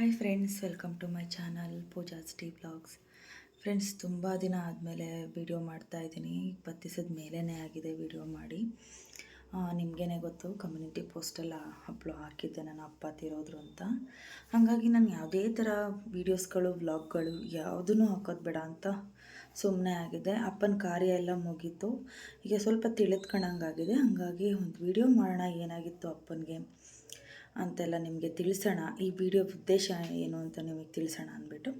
Hi friends welcome to my channel Pooja T blogs friends ತುಂಬ ದಿನ ಆದಮೇಲೆ video ಮಾಡ್ತಾ ಇದ್ದೀನಿ. ಇಪ್ಪತ್ತು ದಿವಸದ ಮೇಲೇ ಆಗಿದೆ ವಿಡಿಯೋ ಮಾಡಿ. ನಿಮಗೇನೆ ಗೊತ್ತು ಕಮ್ಯುನಿಟಿ ಪೋಸ್ಟೆಲ್ಲ ಅಪ್ಲೋ ಹಾಕಿದ್ದೆ ನನ್ನ ಅಪ್ಪ ತಿರೋದ್ರು ಅಂತ. ಹಾಗಾಗಿ ನಾನು ಯಾವುದೇ ಥರ ವೀಡಿಯೋಸ್ಗಳು ವ್ಲಾಗ್ಗಳು ಯಾವುದೂ ಹಾಕೋದು ಬೇಡ ಅಂತ ಸುಮ್ಮನೆ ಆಗಿದೆ. ಅಪ್ಪನ ಕಾರ್ಯ ಎಲ್ಲ ಮುಗೀತು. ಈಗ ಸ್ವಲ್ಪ ತಿಳಿದ್ಕೊಂಡಂಗಾಗಿದೆ. ಹಾಗಾಗಿ ಒಂದು ವಿಡಿಯೋ ಮಾಡೋಣ ಏನಾಗಿತ್ತು ಅಪ್ಪನಿಗೆ. ಅಂತೆಲ್ಲ ನಿಮಗೆ ತಿಳಿಸೋಣ. ಈ ವಿಡಿಯೋ ಉದ್ದೇಶ ಏನು ಅಂತ ನಿಮಗೆ ತಿಳಿಸೋಣ ಅಂದ್ಬಿಟ್ಟು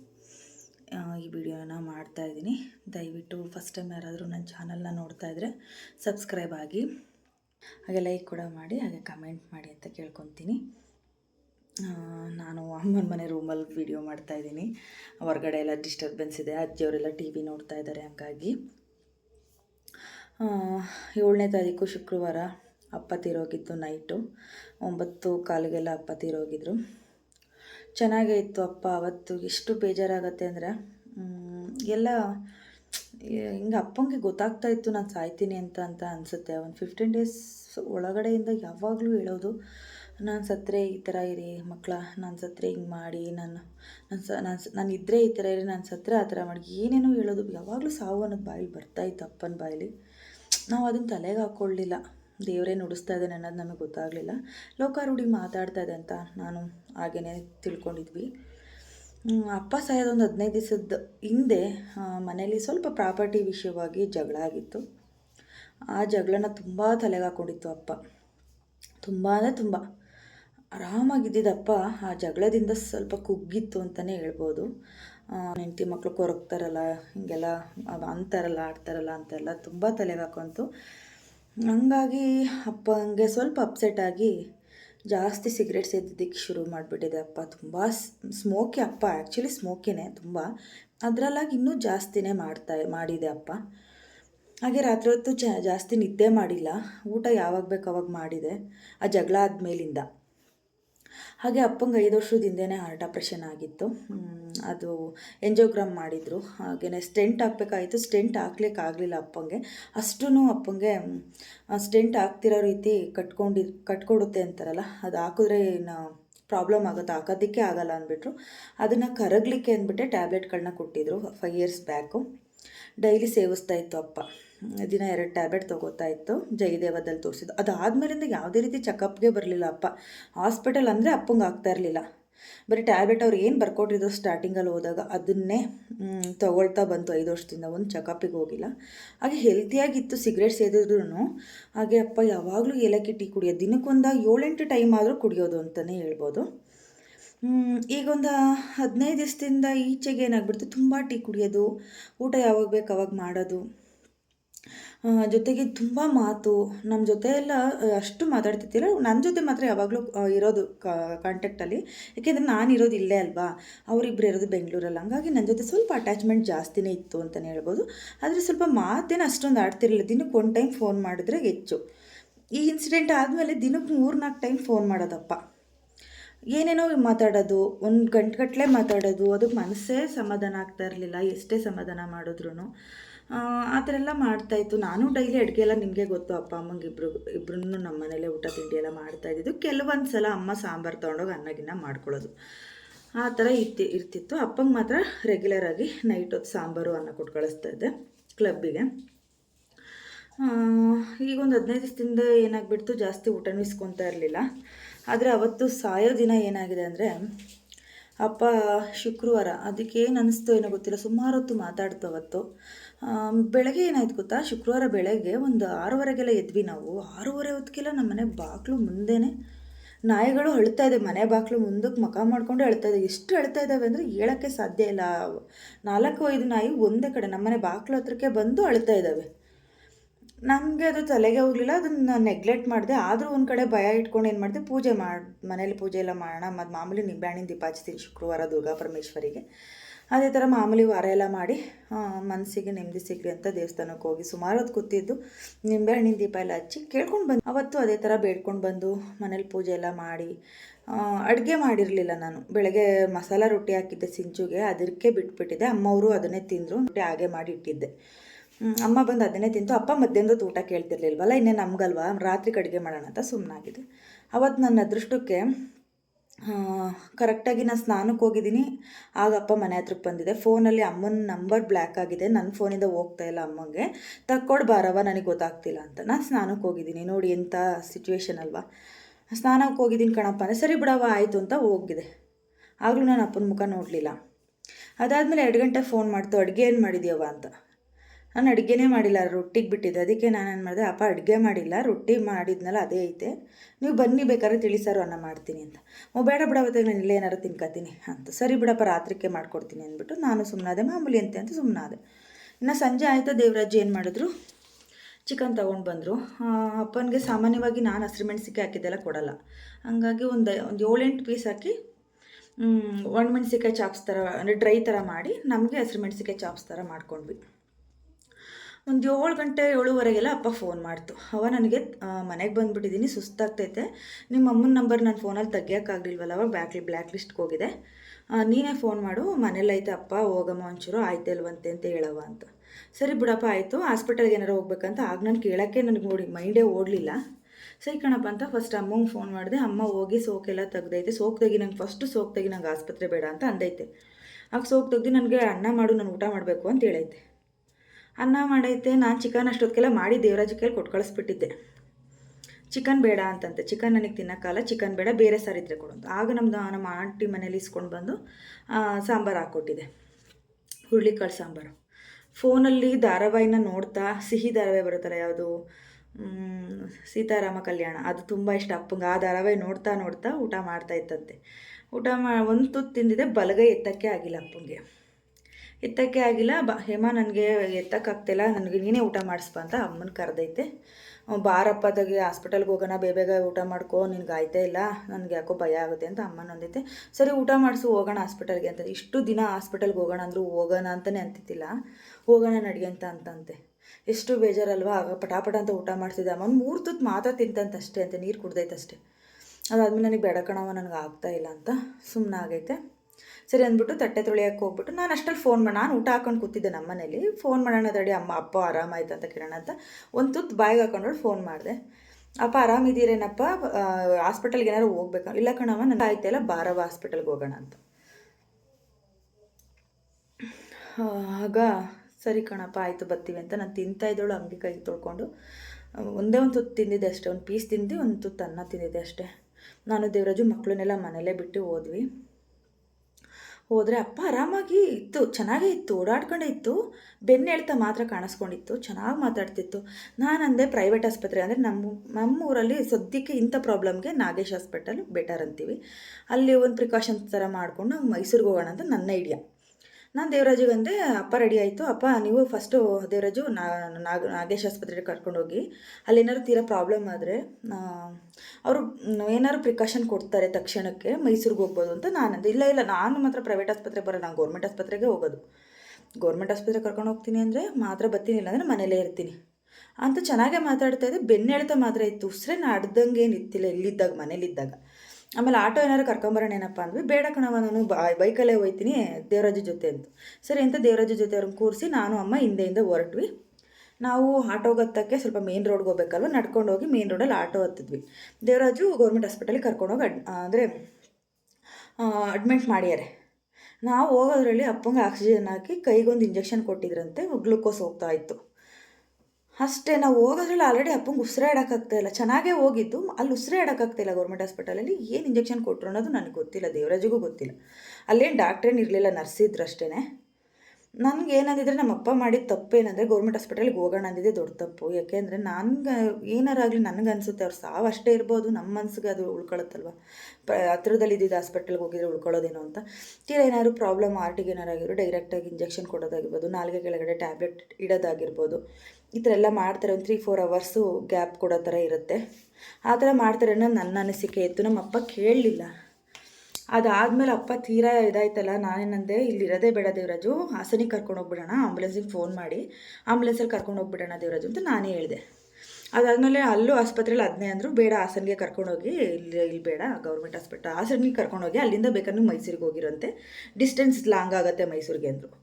ಈ ವಿಡಿಯೋನ ಮಾಡ್ತಾ ಇದ್ದೀನಿ. ದಯವಿಟ್ಟು ಫಸ್ಟ್ ಟೈಮ್ ಯಾರಾದರೂ ನನ್ನ ಚಾನಲ್ನ ನೋಡ್ತಾ ಇದ್ದರೆ ಸಬ್ಸ್ಕ್ರೈಬ್ ಆಗಿ, ಹಾಗೆ ಲೈಕ್ ಕೂಡ ಮಾಡಿ, ಹಾಗೆ ಕಮೆಂಟ್ ಮಾಡಿ ಅಂತ ಕೇಳ್ಕೊತೀನಿ. ನಾನು ಅಮ್ಮನ ಮನೆ ರೂಮಲ್ಲಿ ವಿಡಿಯೋ ಮಾಡ್ತಾ ಇದ್ದೀನಿ. ಹೊರಗಡೆ ಎಲ್ಲ ಡಿಸ್ಟರ್ಬೆನ್ಸ್ ಇದೆ. ಅಜ್ಜಿಯವರೆಲ್ಲ ಟಿ ವಿ ನೋಡ್ತಾ ಇದ್ದಾರೆ ಹಂಗಾಗಿ. ಏಳನೇ ತಾರೀಕು ಶುಕ್ರವಾರ ಅಪ್ಪ ತಿರೋಗಿದ್ದು ನೈಟು ಒಂಬತ್ತು ಕಾಲಿಗೆಲ್ಲ ಅಪ್ಪ ತಿರೋಗಿದ್ರು ಚೆನ್ನಾಗೇ ಇತ್ತು ಅಪ್ಪ, ಅವತ್ತು ಎಷ್ಟು ಬೇಜಾರಾಗತ್ತೆ ಅಂದರೆ ಎಲ್ಲ ಹಿಂಗೆ ಅಪ್ಪಂಗೆ ಗೊತ್ತಾಗ್ತಾ ಇತ್ತು ನಾನು ಸಾಯ್ತೀನಿ ಅಂತ ಅಂತ ಅನಿಸುತ್ತೆ. ಒಂದು ಫಿಫ್ಟೀನ್ ಡೇಸ್ ಒಳಗಡೆಯಿಂದ ಯಾವಾಗಲೂ ಹೇಳೋದು, ನಾನು ಸತ್ತರೆ ಈ ಥರ ಇರಿ ಮಕ್ಕಳ ನಾನು ಸತ್ತರೆ ಹಿಂಗೆ ಮಾಡಿ, ನಾನು ನಾನು ಸ, ನಾನು ನಾನು ಇದ್ದರೆ ಈ ಥರ ಇರಿ, ನಾನು ಸತ್ತರೆ ಆ ಥರ ಮಾಡಿ, ಏನೇನೋ ಹೇಳೋದು, ಯಾವಾಗಲೂ ಸಾವು ಅನ್ನೋದು ಬಾಯಲ್ಲಿ ಬರ್ತಾಯಿತ್ತು ಅಪ್ಪನ ಬಾಯಲ್ಲಿ. ನಾವು ಅದನ್ನು ತಲೆಗೆ ಹಾಕ್ಕೊಳ್ಳಿಲ್ಲ ದೇವರೇ ನುಡಿಸ್ತಾ ಇದ್ದಾನೆ ಅನ್ನೋದು ನಮಗೆ ಗೊತ್ತಾಗಲಿಲ್ಲ. ಲೋಕಾರೂಢಿ ಮಾತಾಡ್ತಾ ಇದೆ ಅಂತ ನಾನು ಹಾಗೇ ತಿಳ್ಕೊಂಡಿದ್ವಿ. ಅಪ್ಪ ಸಾಯೋದೊಂದು ಹದಿನೈದು ದಿವಸದ ಹಿಂದೆ ಮನೆಯಲ್ಲಿ ಸ್ವಲ್ಪ ಪ್ರಾಪರ್ಟಿ ವಿಷಯವಾಗಿ ಜಗಳ ಆಗಿತ್ತು. ಆ ಜಗಳನ ತುಂಬ ತಲೆಗೆ ಹಾಕ್ಕೊಂಡಿತ್ತು ಅಪ್ಪ. ತುಂಬ ಅಂದರೆ ತುಂಬ. ಆರಾಮಾಗಿದ್ದಿದ್ದಪ್ಪ, ಆ ಜಗಳದಿಂದ ಸ್ವಲ್ಪ ಕುಗ್ಗಿತ್ತು ಅಂತಲೇ ಹೇಳ್ಬೋದು. ಹೆಂಡತಿ ಮಕ್ಕಳು ಕೊರಗ್ತಾರಲ್ಲ, ಹೀಗೆಲ್ಲ ಅಂತಾರಲ್ಲ, ಆಡ್ತಾರಲ್ಲ ಅಂತೆಲ್ಲ ತುಂಬ ತಲೆಗೆ ಹಾಕೊಂತು. ಹಂಗಾಗಿ ಅಪ್ಪಂಗೆ ಸ್ವಲ್ಪ ಅಪ್ಸೆಟ್ ಆಗಿ ಜಾಸ್ತಿ ಸಿಗರೇಟ್ ಸೇದಿದ್ದಕ್ಕೆ ಶುರು ಮಾಡಿಬಿಟ್ಟಿದೆ ಅಪ್ಪ. ತುಂಬ ಸ್ಮೋಕಿ ಅಪ್ಪ. ಆ್ಯಕ್ಚುಲಿ ಸ್ಮೋಕಿನೇ ತುಂಬ. ಅದರಲ್ಲಾಗಿ ಇನ್ನೂ ಜಾಸ್ತಿನೇ ಮಾಡ್ತಾ, ಮಾಡಿದೆ ಅಪ್ಪ. ಹಾಗೆ ರಾತ್ರಿ ಹೊತ್ತು ಜಾಸ್ತಿ ನಿದ್ದೆ ಮಾಡಿಲ್ಲ. ಊಟ ಯಾವಾಗ ಬೇಕು ಅವಾಗ ಮಾಡಿದೆ. ಆ ಜಗಳ ಆದಮೇಲಿಂದ. ಹಾಗೆ ಅಪ್ಪಂಗೆ ಐದು ವರ್ಷದ ಹಾರ್ಟ್ ಆಪ್ರೇಷನ್ ಆಗಿತ್ತು. ಅದು ಎಂಜೋಗ್ರಾಮ್ ಮಾಡಿದರು. ಹಾಗೆಯೇ ಸ್ಟೆಂಟ್ ಹಾಕ್ಬೇಕಾಯಿತು. ಸ್ಟೆಂಟ್ ಹಾಕ್ಲಿಕ್ಕಾಗಲಿಲ್ಲ ಅಪ್ಪಂಗೆ. ಅಷ್ಟೂ ಅಪ್ಪಂಗೆ ಸ್ಟೆಂಟ್ ಹಾಕ್ತಿರೋ ರೀತಿ ಕಟ್ಕೊಂಡಿ ಕಟ್ಕೊಡುತ್ತೆ ಅಂತಾರಲ್ಲ, ಅದು ಹಾಕಿದ್ರೆ ಏನು ಪ್ರಾಬ್ಲಮ್ ಆಗುತ್ತೆ. ಹಾಕೋದಕ್ಕೆ ಆಗಲ್ಲ ಅಂದ್ಬಿಟ್ರು. ಅದನ್ನು ಕರಗಲಿಕ್ಕೆ ಅಂದ್ಬಿಟ್ಟೆ ಟ್ಯಾಬ್ಲೆಟ್ಗಳನ್ನ ಕೊಟ್ಟಿದ್ರು ಫೈವ್ ಇಯರ್ಸ್ ಬ್ಯಾಕು ಡೈಲಿ ಸೇವಿಸ್ತಾ ಇತ್ತು ಅಪ್ಪ. ದಿನ ಎರಡು ಟ್ಯಾಬ್ಲೆಟ್ ತೊಗೋತಾ ಇತ್ತು, ಜಯದೇವದಲ್ಲಿ ತೋರಿಸಿದ್ದು. ಅದಾದಮೇಲಿಂದ ಯಾವುದೇ ರೀತಿ ಚೆಕಪ್ಗೆ ಬರಲಿಲ್ಲ ಅಪ್ಪ. ಹಾಸ್ಪಿಟಲ್ ಅಂದರೆ ಅಪ್ಪಂಗೆ ಆಗ್ತಾ ಇರಲಿಲ್ಲ. ಬರೀ ಟ್ಯಾಬ್ಲೆಟ್ ಅವ್ರು ಏನು ಬರ್ಕೊಟ್ಟಿದ್ರು ಸ್ಟಾರ್ಟಿಂಗಲ್ಲಿ ಹೋದಾಗ ಅದನ್ನೇ ತೊಗೊಳ್ತಾ ಬಂತು ಐದು ವರ್ಷದಿಂದ. ಒಂದು ಚೆಕಪ್ಪಿಗೆ ಹೋಗಿಲ್ಲ. ಹಾಗೆ ಹೆಲ್ತಿಯಾಗಿತ್ತು ಸಿಗರೇಟ್ ಸೇದಿದ್ರು ಹಾಗೆ ಅಪ್ಪ, ಯಾವಾಗಲೂ ಏಲಕ್ಕಿ ಟೀ ಕುಡಿಯೋದು ದಿನಕ್ಕೊಂದು ಏಳೆಂಟು ಟೈಮ್ ಆದರೂ ಕುಡಿಯೋದು ಅಂತಲೇ ಹೇಳ್ಬೋದು. ಈಗೊಂದು ಹದಿನೈದು ದಿವಸದಿಂದ ಈಚೆಗೆ ಏನಾಗ್ಬಿಡ್ತು? ತುಂಬ ಟೀ ಕುಡಿಯೋದು, ಊಟ ಯಾವಾಗ ಬೇಕು ಅವಾಗ ಮಾಡೋದು. ಜೊತೆಗೆ ತುಂಬ ಮಾತು ನಮ್ಮ ಜೊತೆ ಎಲ್ಲ ಅಷ್ಟು ಮಾತಾಡ್ತಿದ್ದಿಲ್ಲ ನನ್ನ ಜೊತೆ ಮಾತ್ರ ಯಾವಾಗಲೂ ಇರೋದು ಕಾಂಟ್ಯಾಕ್ಟಲ್ಲಿ ಯಾಕೆಂದರೆ ನಾನು ಇರೋದು ಇಲ್ಲೇ ಅಲ್ವಾ? ಅವರಿಬ್ಬರು ಇರೋದು ಬೆಂಗಳೂರಲ್ಲಿ. ಹಂಗಾಗಿ ನನ್ನ ಜೊತೆ ಸ್ವಲ್ಪ ಅಟ್ಯಾಚ್ಮೆಂಟ್ ಜಾಸ್ತಿನೇ ಇತ್ತು ಅಂತಲೇ ಹೇಳ್ಬೋದು. ಆದರೆ ಸ್ವಲ್ಪ ಮಾತೇನು ಅಷ್ಟೊಂದು ಆಡ್ತಿರಲಿಲ್ಲ. ದಿನಕ್ಕೆ ಒಂದು ಟೈಮ್ ಫೋನ್ ಮಾಡಿದ್ರೆ ಹೆಚ್ಚು. ಈ ಇನ್ಸಿಡೆಂಟ್ ಆದಮೇಲೆ ದಿನಕ್ಕೆ ಮೂರ್ನಾಲ್ಕು ಟೈಮ್ ಫೋನ್ ಮಾಡೋದಪ್ಪ. ಏನೇನೋ ಮಾತಾಡೋದು, ಒಂದು ಗಂಟೆಗಟ್ಟಲೆ ಮಾತಾಡೋದು ಅದಕ್ಕೆ ಮನಸ್ಸೇ ಸಮಾಧಾನ ಆಗ್ತಾ ಇರಲಿಲ್ಲ, ಎಷ್ಟೇ ಸಮಾಧಾನ ಮಾಡಿದ್ರು ಆ ಥರ ಎಲ್ಲ ಮಾಡ್ತಾಯಿತ್ತು ನಾನು ಡೈಲಿ ಅಡುಗೆ ಎಲ್ಲ ನಿಮಗೆ ಗೊತ್ತು, ಅಪ್ಪ ಅಮ್ಮಂಗೆ ಇಬ್ಬರು ಇಬ್ರು ನಮ್ಮ ಮನೇಲೆ ಊಟ, ತಿಂಡಿ ಎಲ್ಲ ಮಾಡ್ತಾ ಇದ್ದಿದ್ದು. ಕೆಲವೊಂದು ಸಲ ಅಮ್ಮ ಸಾಂಬಾರು ತೊಗೊಂಡೋಗಿ ಅನ್ನ, ಗಿನ್ನ ಮಾಡ್ಕೊಳ್ಳೋದು. ಆ ಥರ ಇತ್ತು ಇರ್ತಿತ್ತು. ಅಪ್ಪಂಗೆ ಮಾತ್ರ ರೆಗ್ಯುಲರಾಗಿ ನೈಟ್ ಹೊತ್ತು ಸಾಂಬಾರು, ಅನ್ನ ಕೊಟ್ಟು ಕಳಿಸ್ತಾ ಇದ್ದೆ ಕ್ಲಬ್ಬಿಗೆ ಈಗ ಒಂದು ಹದಿನೈದು ದಿವಸದಿಂದ ಏನಾಗ್ಬಿಡ್ತು, ಜಾಸ್ತಿ ಊಟನೂ ಇಸ್ಕೊತಾ ಇರಲಿಲ್ಲ. ಆದರೆ ಅವತ್ತು ಸಾಯೋ ದಿನ ಏನಾಗಿದೆ ಅಂದರೆ, ಅಪ್ಪ, ಶುಕ್ರವಾರ, ಅದಕ್ಕೆ ಏನು ಅನ್ನಿಸ್ತು ಏನೋ ಗೊತ್ತಿಲ್ಲ, ಸುಮಾರು ಹೊತ್ತು ಮಾತಾಡ್ತು ಅವತ್ತು. ಬೆಳಗ್ಗೆ ಏನಾಯ್ತು ಗೊತ್ತಾ? ಶುಕ್ರವಾರ ಬೆಳಗ್ಗೆ ಒಂದು ಆರೂವರೆಗೆಲ್ಲ ಎದ್ವಿ ನಾವು. ಆರೂವರೆ ಹೊತ್ತಿಗೆಲ್ಲ ನಮ್ಮ ಮನೆ ಬಾಗಿಲು ಮುಂದೆನೇ ನಾಯಿಗಳು ಅಳ್ತಾ ಇದೆ. ಮನೆ ಬಾಗಿಲು ಮುಂದಕ್ಕೆ ಮಕ ಮಾಡ್ಕೊಂಡು ಅಳ್ತಾ ಇದೆ. ಎಷ್ಟು ಅಳ್ತಾ ಇದ್ದಾವೆ ಅಂದರೆ ಹೇಳೋಕ್ಕೆ ಸಾಧ್ಯ ಇಲ್ಲ. ನಾಲ್ಕು, ಐದು ನಾಯಿ ಒಂದೇ ಕಡೆ ನಮ್ಮನೆ ಬಾಗಿಲು ಹತ್ರಕ್ಕೆ ಬಂದು ಅಳ್ತಾ ಇದ್ದಾವೆ ನನಗೆ ಅದು ತಲೆಗೆ ಹೋಗಲಿಲ್ಲ, ಅದನ್ನು ನೆಗ್ಲೆಕ್ಟ್ ಮಾಡಿದೆ. ಆದರೂ ಒಂದು ಕಡೆ ಭಯ ಇಟ್ಕೊಂಡು ಏನು ಮಾಡಿದೆ, ಪೂಜೆ ಮಾಡಿ, ಮನೇಲಿ ಪೂಜೆ ಎಲ್ಲ ಮಾಡೋಣ ಮತ್ತು ಮಾಮೂಲಿ ನಿಂಬೆಹಣ್ಣಿನ ದೀಪ ಹಚ್ತೀನಿ ಶುಕ್ರವಾರ ದುರ್ಗಾ ಪರಮೇಶ್ವರಿಗೆ. ಅದೇ ಥರ ಮಾಮೂಲಿ ವಾರ ಎಲ್ಲ ಮಾಡಿ ಮನಸ್ಸಿಗೆ ನೆಮ್ಮದಿ ಸಿಗಲಿ ಅಂತ ದೇವಸ್ಥಾನಕ್ಕೆ ಹೋಗಿ ಸುಮಾರು ಹೊತ್ತು ಕೂತಿದ್ದು. ನಿಂಬೆಹಣ್ಣಿನ ದೀಪ ಎಲ್ಲ ಹಚ್ಚಿ ಕೇಳ್ಕೊಂಡು ಬಂದು, ಅವತ್ತು ಅದೇ ಥರ ಬೇಡ್ಕೊಂಡು ಬಂದು ಮನೇಲಿ ಪೂಜೆ ಎಲ್ಲ ಮಾಡಿ ಅಡುಗೆ ಮಾಡಿರಲಿಲ್ಲ ನಾನು. ಬೆಳಗ್ಗೆ ಮಸಾಲ ರೊಟ್ಟಿ ಹಾಕಿದ್ದೆ ಸಿಂಚುಗೆ ಅದಕ್ಕೆ ಬಿಟ್ಬಿಟ್ಟಿದ್ದೆ. ಅಮ್ಮವರು ಅದನ್ನೇ ತಿಂದರು, ರೊಟ್ಟಿ ಹಾಗೆ ಮಾಡಿ ಇಟ್ಟಿದ್ದೆ. ಅಮ್ಮ ಬಂದು ಅದನ್ನೇ ತಿಂತು ಅಪ್ಪ ಮಧ್ಯಾಹ್ನದ ಊಟ ಕೇಳ್ತಿರ್ಲಿಲ್ವಲ್ಲ, ಇನ್ನೇ ನಮ್ಗಲ್ವಾ? ರಾತ್ರಿ ಅಡುಗೆ ಮಾಡೋಣ ಅಂತ ಸುಮ್ಮನಾಗಿದೆ ಅವತ್ತು ನನ್ನ ಅದೃಷ್ಟಕ್ಕೆ ಕರೆಕ್ಟಾಗಿ ನಾನು ಸ್ನಾನಕ್ಕೆ ಹೋಗಿದ್ದೀನಿ. ಆಗ ಅಪ್ಪ ಮನೆ ಹತ್ರಕ್ಕೆ ಬಂದಿದೆ. ಫೋನಲ್ಲಿ ಅಮ್ಮನ ನಂಬರ್ ಬ್ಲ್ಯಾಕ್ ಆಗಿದೆ. ನನ್ನ ಫೋನಿಂದ ಹೋಗ್ತಾ ಇಲ್ಲ ಅಮ್ಮಂಗೆ. ತಕ್ಕೊಡು ಬಾರವ ನನಗೆ ಗೊತ್ತಾಗ್ತಿಲ್ಲ ಅಂತ. ನಾನು ಸ್ನಾನಕ್ಕೆ ಹೋಗಿದ್ದೀನಿ. ನೋಡಿ ಎಂಥ ಸಿಚುವೇಶನ್ ಅಲ್ವಾ? ಸ್ನಾನಕ್ಕೆ ಹೋಗಿದ್ದೀನಿ ಕಣಪ್ಪ ಅಂದರೆ, ಸರಿ ಬಿಡವ ಆಯಿತು ಅಂತ ಹೋಗಿದೆ ಆಗಲೂ ನಾನು ಅಪ್ಪನ ಮುಖ ನೋಡಲಿಲ್ಲ. ಅದಾದಮೇಲೆ ಎರಡು ಗಂಟೆ ಫೋನ್ ಮಾಡ್ತು, ಅಡುಗೆ ಏನು ಮಾಡಿದ್ಯವ ಅಂತ. ನಾನು ಅಡುಗೆನೇ ಮಾಡಿಲ್ಲ, ರೊಟ್ಟಿಗೆ ಬಿಟ್ಟಿದ್ದೆ. ಅದಕ್ಕೆ ನಾನು ಏನು ಮಾಡಿದೆ, ಅಪ್ಪ ಅಡುಗೆ ಮಾಡಿಲ್ಲ, ರೊಟ್ಟಿ ಮಾಡಿದ್ನಲ್ಲ, ಅದೇ ಐತೆ. ನೀವು ಬನ್ನಿ ಬೇಕಾದ್ರೆ ತಿಳಿಸಾರು ಅನ್ನ ಮಾಡ್ತೀನಿ ಅಂತ. ಓ, ಬೇಡ ಬಿಡ ನಾನು ಇಲ್ಲೇ ಏನಾರು ತಿನ್ಕೋತೀನಿ ಅಂತ. ಸರಿ ಬಿಡಪ್ಪ ರಾತ್ರಿಗೆ ಮಾಡ್ಕೊಡ್ತೀನಿ ಅಂದ್ಬಿಟ್ಟು ನಾನು ಸುಮ್ಮನಾದೆ ಮಾಮೂಲಿ ಅಂತೆ ಅಂತ ಸುಮ್ಮನಾದೆ ಇನ್ನು ಸಂಜೆ ಆಯಿತು ದೇವರಾಜ್ ಏನು ಮಾಡಿದ್ರು? ಚಿಕನ್ ತೊಗೊಂಡು ಬಂದರು. ಅಪ್ಪನಿಗೆ ಸಾಮಾನ್ಯವಾಗಿ ನಾನು ಹಸಿರುಮೆಣ್ಸಿಕಾಯಿ ಹಾಕಿದ್ದೆಲ್ಲ ಕೊಡಲ್ಲ. ಹಾಗಾಗಿ ಒಂದು ಒಂದು ಏಳೆಂಟು ಪೀಸ್ ಹಾಕಿ ಒಣಮೆಣ್ಸಿಕಾಯಿ ಚಾಪ್ಸ್ ಥರ ಅಂದರೆ ಡ್ರೈ ಥರ ಮಾಡಿ ನಮಗೆ ಹಸಿರುಮೆಣ್ಸಿಕಾಯಿ ಚಾಪ್ಸ್ ಥರ ಮಾಡ್ಕೊಂಡ್ವಿ. ಒಂದು ಏಳು ಗಂಟೆ ಏಳುವರೆಗೆಲ್ಲ ಅಪ್ಪ ಫೋನ್ ಮಾಡ್ತು. ಅವ ನನಗೆ ಮನೆಗೆ ಬಂದುಬಿಟ್ಟಿದ್ದೀನಿ ಸುಸ್ತಾಗ್ತೈತೆ. ನಿಮ್ಮ ಅಮ್ಮನ ನಂಬರ್ ನಾನು ಫೋನಲ್ಲಿ ತೆಗಿಯೋಕ್ಕಾಗಲಿಲ್ವಲ್ಲ ಅವಾಗ ಬ್ಯಾಕ್ ಬ್ಲ್ಯಾಕ್ ಲಿಸ್ಟ್ಗೆ ಹೋಗಿದೆ. ನೀನೇ ಫೋನ್ ಮಾಡು ಮನೇಲೈತೆ ಅಪ್ಪ, ಹೋಗಮ್ಮ ಒಂಚೂರು ಆಯ್ತಲ್ವಂತೆ ಅಂತ ಹೇಳವ ಅಂತ. ಸರಿ ಬಿಡಪ್ಪ, ಆಯಿತು ಹಾಸ್ಪಿಟಲ್ಗೆ ಏನಾರು ಹೋಗ್ಬೇಕಂತ ಆಗ ನಾನು ಕೇಳೋಕ್ಕೆ ನನಗೆ ನೋಡಿ ಮೈಂಡೇ ಓಡಲಿಲ್ಲ. ಸರಿ ಕಣಪ್ಪ ಅಂತ ಫಸ್ಟ್ ಅಮ್ಮಂಗೆ ಫೋನ್ ಮಾಡಿದೆ, ಅಮ್ಮ ಹೋಗಿ ಸೋಕೆಲ್ಲ ತೆಗ್ದೈತೆ. ಸೋಕ್ ತೆಗಿ, ನಂಗೆ ಫಸ್ಟು ಸೋಕ್ ತೆಗಿ ನಂಗೆ ಆಸ್ಪತ್ರೆ ಬೇಡ ಅಂತ ಅಂದೈತೆ. ಆಗ ಸೋಕ್ ತೆಗ್ದು, ನನಗೆ ಅನ್ನ ಮಾಡು, ನಾನು ಊಟ ಮಾಡಬೇಕು ಅಂತ ಹೇಳೈತೆ. ಅನ್ನ ಮಾಡೈತೆ, ನಾನು ಚಿಕನ್ ಅಷ್ಟೊತ್ತಿಗೆಲ್ಲ ಮಾಡಿ ದೇವರಾಜ ಕೈಲಿ ಕೊಟ್ಟು ಕಳಿಸ್ಬಿಟ್ಟಿದ್ದೆ. ಚಿಕನ್ ಬೇಡ ಅಂತಂತೆ. ಚಿಕನ್ ನನಗೆ ತಿನ್ನೋಕ್ಕಲ್ಲ ಚಿಕನ್ ಬೇಡ. ಬೇರೆ ಸಾರು ಇದ್ರೆ ಕೊಡು ಅಂತ ಆಗ ನಮ್ಮದು ನಮ್ಮ ಆಂಟಿ ಮನೇಲಿ ಇಸ್ಕೊಂಡು ಬಂದು ಸಾಂಬಾರು ಹಾಕ್ಕೊಟ್ಟಿದೆ ಹುರುಳಿಕಾಳು ಸಾಂಬಾರು. ಫೋನಲ್ಲಿ ಧಾರಾವಾಹಿನ ನೋಡ್ತಾ, ಸಿಹಿ ಧಾರಾವಾಹಿ ಬರುತ್ತಲ್ಲ ಯಾವುದು? ಸೀತಾರಾಮ ಕಲ್ಯಾಣ. ಅದು ತುಂಬ ಇಷ್ಟ. ಅಪ್ಪಂಗೆ ಆ ಧಾರಾವಾಹಿ ನೋಡ್ತಾ ನೋಡ್ತಾ ಊಟ ಮಾಡ್ತಾ ಇತ್ತಂತೆ. ಊಟ ಮಾ, ಒಂದು ತುತ್ತು ತಿಂದಿದೆ, ಬಲಗೈ ಎತ್ತಕ್ಕೆ ಆಗಿಲ್ಲ ಅಪ್ಪಂಗೆ. ಎತ್ತಕ್ಕೆ ಆಗಿಲ್ಲ. ಬ, ಹೇಮ ನನಗೆ ಎತ್ತಕ್ಕಾಗ್ತಿಲ್ಲ. ನನಗೆ ನೀನೇ ಊಟ ಮಾಡಿಸ್ಬ ಅಂತ ಅಮ್ಮನ ಕರೆದೈತೆ. ಬಾರಪ್ಪ ತೆಗಿ ಹಾಸ್ಪಿಟಲ್ಗೆ ಹೋಗೋಣ ಬೇಬೇಗ ಬೇಗ ಊಟ ಮಾಡ್ಕೋ, ನಿನ್ಗೆ ಆಯ್ತಾ ಇಲ್ಲ. ನನಗೆ ಯಾಕೋ ಭಯ ಆಗುತ್ತೆ ಅಂತ ಅಮ್ಮನ ಅಂದೈತೆ ಸರಿ, ಊಟ ಮಾಡಿಸು, ಹೋಗೋಣ ಹಾಸ್ಪಿಟಲ್ಗೆ ಅಂತ. ಇಷ್ಟು ದಿನ ಹಾಸ್ಪಿಟಲ್ಗೆ ಹೋಗೋಣ ಅಂದರೂ ಹೋಗೋಣ ಅಂತಲೇ ಅಂತಿತ್ತಿಲ್ಲ ಹೋಗೋಣ ನಡಿಗೆ ಅಂತ ಅಂತಂತೆ. ಎಷ್ಟು ಬೇಜಾರಲ್ವಾ. ಆಗ ಪಟಾಪಟ ಅಂತ ಊಟ ಮಾಡಿಸಿದೆ ಅಮ್ಮ ಮೂರು ತುತ್ತು ಮಾತ್ರ ತಿಂತಂತಷ್ಟೇ ಅಂತ. ನೀರು ಕುಡ್ದೈತಷ್ಟೇ. ಅದಾದ್ಮೇಲೆ ನನಗೆ ಬೇಡ ಕಣವ ನನಗೆ ಆಗ್ತಾ ಇಲ್ಲ ಅಂತ ಸುಮ್ಮನೆ ಆಗೈತೆ. ಸರಿ ಅಂದ್ಬಿಟ್ಟು ತಟ್ಟೆ ತೊಳೆಯೋಕ್ಕೆ ಹೋಗ್ಬಿಟ್ಟು ನಾನು ಅಷ್ಟಲ್ಲಿ ಫೋನ್ ಮಾಡಿ, ನಾನು ಊಟ ಹಾಕೊಂಡು ಕೂತಿದ್ದೆ ನಮ್ಮ ಮನೇಲಿ. ಫೋನ್ ಮಾಡೋಣ ತಡಿ ಅಮ್ಮ, ಅಪ್ಪ ಆರಾಮಾಯ್ತು ಅಂತ ಕೇಳೋಣ ಅಂತ. ಒಂದು ತುತ್ತು ಬಾಯಿಗೆ ಹಾಕೊಂಡು ಫೋನ್ ಮಾಡಿದೆ. ಅಪ್ಪ ಆರಾಮಿದ್ದೀರೇನಪ್ಪ ಹಾಸ್ಪಿಟಲ್ಗೆ ಏನಾದ್ರು ಹೋಗ್ಬೇಕು? ಇಲ್ಲ ಕಣವ ನಾನು ಆಯ್ತಲ್ಲ ಬಾರವ ಹಾಸ್ಪಿಟಲ್ಗೆ ಹೋಗೋಣ ಅಂತ. ಆಗ ಸರಿ ಕಣಪ್ಪ, ಆಯಿತು, ಬರ್ತೀವಿ ಅಂತ ನಾನು ತಿಂತಾ ಇದ್ದವಳು ಅಂಗಡಿ ಕೈ ತೊಳ್ಕೊಂಡು. ಒಂದೇ ಒಂದು ತುತ್ತು ತಿಂದಿದ್ದೆ ಅಷ್ಟೇ, ಒಂದು ಪೀಸ್ ತಿಂದು, ಒಂದು ತುತ್ತು ಅನ್ನ ತಿಂದಿದ್ದೆ ಅಷ್ಟೇ. ನಾನು ದೇವರಾಜು ಮಕ್ಕಳನ್ನೆಲ್ಲ ಮನೇಲೇ ಬಿಟ್ಟು ಹೋದ್ವಿ. ಹೋದರೆ ಅಪ್ಪ ಆರಾಮಾಗಿ ಇತ್ತು, ಚೆನ್ನಾಗೇ ಇತ್ತು, ಓಡಾಡ್ಕೊಂಡೇ ಇತ್ತು. ಬೆನ್ನು ಮಾತ್ರ ಕಾಣಿಸ್ಕೊಂಡಿತ್ತು, ಚೆನ್ನಾಗಿ ಮಾತಾಡ್ತಿತ್ತು. ನಾನು ಅಂದೆ ಪ್ರೈವೇಟ್ ಆಸ್ಪತ್ರೆ ಅಂದರೆ ನಮ್ಮ ನಮ್ಮ ಊರಲ್ಲಿ ಸದ್ಯಕ್ಕೆ ಇಂಥ ಪ್ರಾಬ್ಲಮ್ಗೆ ನಾಗೇಶ್ ಹಾಸ್ಪಿಟಲ್ ಬೆಟರ್ ಅಂತೀವಿ. ಅಲ್ಲಿ ಒಂದು ಪ್ರಿಕಾಷನ್ಸ್ ಥರ ಮಾಡಿಕೊಂಡು ಮೈಸೂರಿಗೆ ಹೋಗೋಣ ಅಂತ ನನ್ನ ಐಡಿಯಾ ನಾನು ದೇವರಾಜಿಗೆ ಅಂದೆ ಅಪ್ಪ ರೆಡಿ ಆಯಿತು. ಅಪ್ಪ, ನೀವು ಫಸ್ಟು ದೇವರಾಜು ನಾಗ, ನಾಗೇಶ್ ಆಸ್ಪತ್ರೆಗೆ ಕರ್ಕೊಂಡೋಗಿ ಅಲ್ಲಿ ಏನಾದ್ರು ತೀರಾ ಪ್ರಾಬ್ಲಮ್ ಆದರೆ ಅವರು ಏನಾದ್ರು ಪ್ರಿಕಾಷನ್ ಕೊಡ್ತಾರೆ ತಕ್ಷಣಕ್ಕೆ, ಮೈಸೂರಿಗೆ ಹೋಗ್ಬೋದು ಅಂತ ನಾನು ಅಂದೆ. ಇಲ್ಲ ಇಲ್ಲ, ನಾನು ಮಾತ್ರ ಪ್ರೈವೇಟ್ ಆಸ್ಪತ್ರೆಗೆ ಬರೋಲ್ಲ, ನಾನು ಗೌರ್ಮೆಂಟ್ ಆಸ್ಪತ್ರೆಗೆ ಹೋಗೋದು. ಗೌರ್ಮೆಂಟ್ ಆಸ್ಪತ್ರೆ ಕರ್ಕೊಂಡು ಹೋಗ್ತೀನಿ ಅಂದರೆ ಮಾತ್ರ ಬರ್ತೀನಿ, ಇಲ್ಲಾಂದರೆ ಮನೇಲೇ ಇರ್ತೀನಿ. ಅಂತ ಚೆನ್ನಾಗೇ ಮಾತಾಡ್ತಾ ಇದ್ದೆ. ಬೆನ್ನೆಳ್ತ ಮಾತ್ರ ಇತ್ತು. ಉಸಿರೇ ನಾಡ್ದಂಗೆ ಏನಿತ್ತಿಲ್ಲ ಇಲ್ಲಿದ್ದಾಗ ಮನೇಲಿದ್ದಾಗ. ಆಮೇಲೆ ಆಟೋ ಏನಾದ್ರು ಕರ್ಕೊಂಬರೋಣ ಏನಪ್ಪ ಅಂದ್ವಿ. ಬೇಡ ಕಣವ ನಾನು ಬೈಕಲ್ಲೇ ಹೋಯ್ತೀನಿ, ದೇವರಾಜ ಜೊತೆ ಅಂತ. ಸರಿ ಅಂತ ದೇವರಾಜ ಜೊತೆ ಅವ್ರನ್ನ ಕೂರಿಸಿ ನಾನು, ಅಮ್ಮ ಹಿಂದೆಯಿಂದ ಹೊರಟ್ವಿ. ನಾವು ಆಟೋ ಹತ್ತಕ್ಕೆ ಸ್ವಲ್ಪ ಮೇನ್ ರೋಡ್ಗೆ ಹೋಗ್ಬೇಕಲ್ವ, ನಡ್ಕೊಂಡು ಹೋಗಿ ಮೇನ್ ರೋಡಲ್ಲಿ ಆಟೋ ಹತ್ತಿದ್ವಿ. ದೇವರಾಜು ಗೌರ್ಮೆಂಟ್ ಹಾಸ್ಪಿಟಲಿಗೆ ಕರ್ಕೊಂಡೋಗಿ ಅಡ್ ಅಂದರೆ ಅಡ್ಮಿಟ್ ಮಾಡ್ಯಾರೆ. ನಾವು ಹೋಗೋದ್ರಲ್ಲಿ ಅಪ್ಪಂಗೆ ಆಕ್ಸಿಜನ್ ಹಾಕಿ ಕೈಗೊಂದು ಇಂಜೆಕ್ಷನ್ ಕೊಟ್ಟಿದ್ರಂತೆ ಗ್ಲುಕೋಸ್ ಹೋಗ್ತಾ ಇತ್ತು. ಅಷ್ಟೇ, ನಾವು ಹೋಗೋದ್ರಲ್ಲಿ ಆಲ್ರೆಡಿ ಅಪ್ಪಂಗೆ ಉಸಿರಾಡೋಕ್ಕಾಗ್ತಾ ಇಲ್ಲ. ಚೆನ್ನಾಗೇ ಹೋಗಿದ್ದು. ಅಲ್ಲಿ ಉಸಿರಾಡೋಕ್ಕಾಗ್ತಾ ಇಲ್ಲ ಗೌರ್ಮೆಂಟ್ ಹಾಸ್ಪಿಟಲಲ್ಲಿ ಏನು ಇಂಜೆಕ್ಷನ್ ಕೊಟ್ಟರು ಅನ್ನೋದು ನನಗೆ ಗೊತ್ತಿಲ್ಲ, ದೇವರಾಜಿಗೂ ಗೊತ್ತಿಲ್ಲ. ಅಲ್ಲೇನು ಡಾಕ್ಟ್ರೇನು ಇರಲಿಲ್ಲ ನರ್ಸ್ ಇದ್ರು ಅಷ್ಟೇ ನನಗೆ ಏನಂದಿದ್ರೆ ನಮ್ಮ ಅಪ್ಪ ಮಾಡಿದ ತಪ್ಪೇನಂದರೆ ಗೌರ್ಮೆಂಟ್ ಹಾಸ್ಪಿಟಲ್ಗೆ ಹೋಗೋಣ ಅಂದಿದ್ದೆ ದೊಡ್ಡ ತಪ್ಪು. ಯಾಕೆಂದರೆ ನನಗೆ ಏನಾರಾಗಲಿ ನನಗೆ ಅನಿಸುತ್ತೆ. ಅವ್ರು ಸಾವು ಅಷ್ಟೇ ಇರ್ಬೋದು. ನಮ್ಮ ಮನ್ಸಿಗೆ ಅದು ಉಳ್ಕೊಳ್ಳುತ್ತಲ್ವ ಪ, ಹತ್ರದಲ್ಲಿ ಇದ್ದಿದ್ದು ಹಾಸ್ಪಿಟಲ್ಗೆ ಹೋಗಿದ್ರೆ ಉಳ್ಕೊಳ್ಳೋದೇನೋ ಅಂತ. ತೀರಾ ಏನಾದ್ರು ಪ್ರಾಬ್ಲಮ್ ಆರ್ಟಿಗೆ ಏನಾರಾಗಿರೋ ಡೈರೆಕ್ಟಾಗಿ ಇಂಜೆಕ್ಷನ್ ಕೊಡೋದಾಗಿರ್ಬೋದು, ನಾಲ್ಗೆ ಕೆಳಗಡೆ ಟ್ಯಾಬ್ಲೆಟ್ ಇಡೋದಾಗಿರ್ಬೋದು. ಈ ಥರ ಎಲ್ಲ ಮಾಡ್ತಾರೆ, ಒಂದು ತ್ರೀ ಫೋರ್ ಅವರ್ಸು ಗ್ಯಾಪ್ ಕೊಡೋ ಥರ ಇರುತ್ತೆ. ಆ ಥರ ಮಾಡ್ತಾರೆ ಅನ್ನೋ ನನ್ನ ಅನಿಸಿಕೆ ಇತ್ತು. ನಮ್ಮ ಅಪ್ಪ ಕೇಳಲಿಲ್ಲ. ಅದಾದಮೇಲೆ ಅಪ್ಪ ತೀರಾ ಇದಾಯ್ತಲ್ಲ, ನಾನೇನಂದೆ ಇಲ್ಲಿರೋದೇ ಬೇಡ ದೇವರಾಜು, ಹಾಸನಿಗೆ ಕರ್ಕೊಂಡು ಹೋಗ್ಬಿಡೋಣ ಆಂಬುಲೆನ್ಸಿಗೆ ಫೋನ್ ಮಾಡಿ ಆಂಬುಲೆನ್ಸಲ್ಲಿ ಕರ್ಕೊಂಡು ಹೋಗ್ಬಿಡೋಣ ದೇವರಾಜು ಅಂತ ನಾನೇ ಹೇಳಿದೆ. ಅದಾದಮೇಲೆ ಅಲ್ಲೂ ಆಸ್ಪತ್ರೆಯಲ್ಲಿ ಅದನ್ನೇ ಅಂದರು, ಬೇಡ, ಹಾಸನಿಗೆ ಕರ್ಕೊಂಡೋಗಿ ಇಲ್ಲಿ ಇಲ್ಲಿ ಬೇಡ, ಗೌರ್ಮೆಂಟ್ ಹಾಸ್ಪಿಟಲ್, ಹಾಸನಿಗೆ ಕರ್ಕೊಂಡೋಗಿ ಅಲ್ಲಿಂದ ಬೇಕಾದ್ರೆ ಮೈಸೂರಿಗೆ ಹೋಗಿರಂತೆ ಡಿಸ್ಟೆನ್ಸ್ ಲಾಂಗ್ ಆಗುತ್ತೆ ಮೈಸೂರಿಗೆ ಅಂದರು.